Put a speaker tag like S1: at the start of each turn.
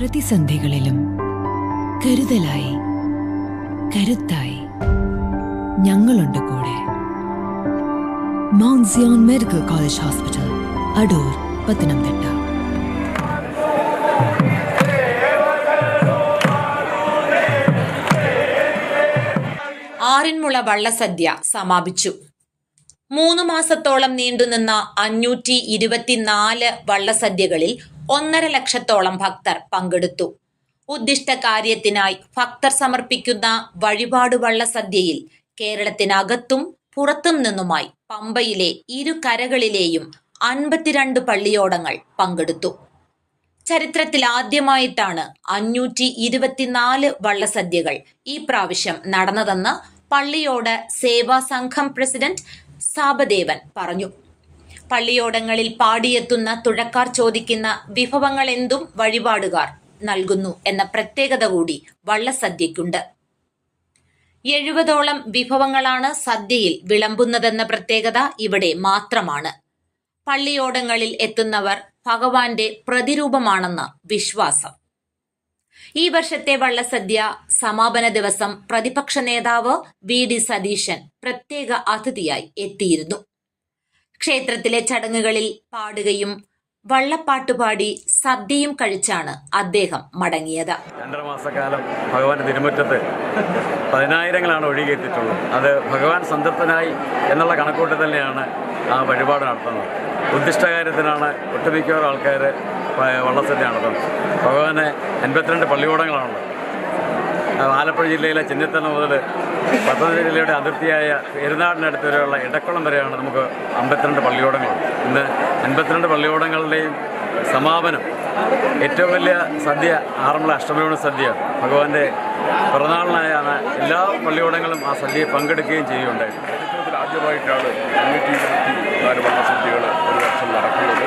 S1: പ്രതിസന്ധികളിലും കരുതലായി കരുത്തായി ഞങ്ങളുണ്ട് കൂടെ. Mount medical college hospital Adoor Pathanamthitta.
S2: Aranmula വള്ളസദ്യ സമാപിച്ചു. മൂന്ന് മാസത്തോളം നീണ്ടുനിന്ന അഞ്ഞൂറ്റി ഇരുപത്തിനാല് വള്ളസദ്യകളിൽ ഒന്നര ലക്ഷത്തോളം ഭക്തർ പങ്കെടുത്തു. ഉദ്ദിഷ്ട കാര്യത്തിനായി ഭക്തർ സമർപ്പിക്കുന്ന വഴിപാട് വള്ളസദ്യയിൽ കേരളത്തിനകത്തും പുറത്തും നിന്നുമായി പമ്പയിലെ ഇരു കരകളിലെയും അൻപത്തിരണ്ട് പള്ളിയോടങ്ങൾ പങ്കെടുത്തു. ചരിത്രത്തിൽ ആദ്യമായിട്ടാണ് അഞ്ഞൂറ്റി ഇരുപത്തിനാല് വള്ളസദ്യകൾ ഈ പ്രാവശ്യം നടന്നതെന്ന് പള്ളിയോട് സേവാ സംഘം പ്രസിഡന്റ് സാബദേവൻ പറഞ്ഞു. പള്ളിയോടങ്ങളിൽ പാടിയെത്തുന്ന തുഴക്കാർ ചോദിക്കുന്ന വിഭവങ്ങളെന്തും വഴിപാടുകാർ നൽകുന്നു എന്ന പ്രത്യേകത കൂടി വള്ളസദ്യയ്ക്കുണ്ട്. എഴുപതോളം വിഭവങ്ങളാണ് സദ്യയിൽ വിളമ്പുന്നതെന്ന പ്രത്യേകത ഇവിടെ മാത്രമാണ്. പള്ളിയോടങ്ങളിൽ എത്തുന്നവർ ഭഗവാന്റെ പ്രതിരൂപമാണെന്ന വിശ്വാസം. ഈ വർഷത്തെ വള്ളസദ്യ സമാപന ദിവസം പ്രതിപക്ഷ നേതാവ് വി ഡി സതീശൻ പ്രത്യേക അതിഥിയായി എത്തിയിരുന്നു. ക്ഷേത്രത്തിലെ ചടങ്ങുകളിൽ പാടുകയും വള്ളപ്പാട്ട് പാടി സദ്യയും കഴിച്ചാണ് അദ്ദേഹം മടങ്ങിയത്.
S3: രണ്ടര മാസക്കാലം ഭഗവാന്റെ തിരുമുറ്റത്ത് പതിനായിരങ്ങളാണ് ഒഴുകിയെത്തിയിട്ടുള്ളത്. അത് ഭഗവാൻ സംതൃപ്തനായി എന്നുള്ള കണക്കൂട്ട് തന്നെയാണ് ആ വഴിപാട് നടത്തുന്നത്. ഉദ്ദിഷ്ടകാര്യത്തിനാണ് ഒട്ടുമിക്കവാറും ആൾക്കാർ വള്ളസദ്യ നടത്തുന്നത്. ഭഗവാന് എൺപത്തിരണ്ട് പള്ളിയോടങ്ങളാണുള്ളത് ആലപ്പുഴ ജില്ലയിലെ ചിന്നത്തല മുതൽ പത്തനംതിട്ട ജില്ലയുടെ അതിർത്തിയായ പെരുന്നാടിനടുത്ത് വരെയുള്ള ഇടക്കുളം വരെയാണ് നമുക്ക് അമ്പത്തിരണ്ട് പള്ളിയോടങ്ങൾ. ഇന്ന് അൻപത്തിരണ്ട് പള്ളിയോടങ്ങളുടെയും സമാപനം ഏറ്റവും വലിയ സദ്യ ആറന്മുള അഷ്ടമിയോണ സദ്യ. ഭഗവാന്റെ പിറന്നാളിനായാണ് എല്ലാ പള്ളിയോടങ്ങളും ആ സദ്യയെ പങ്കെടുക്കുകയും ചെയ്യുകയുണ്ടായി
S4: ആദ്യമായിട്ടാണ് വള്ളസദ്യകൾ ഒരു വർഷം നടക്കുന്നത്.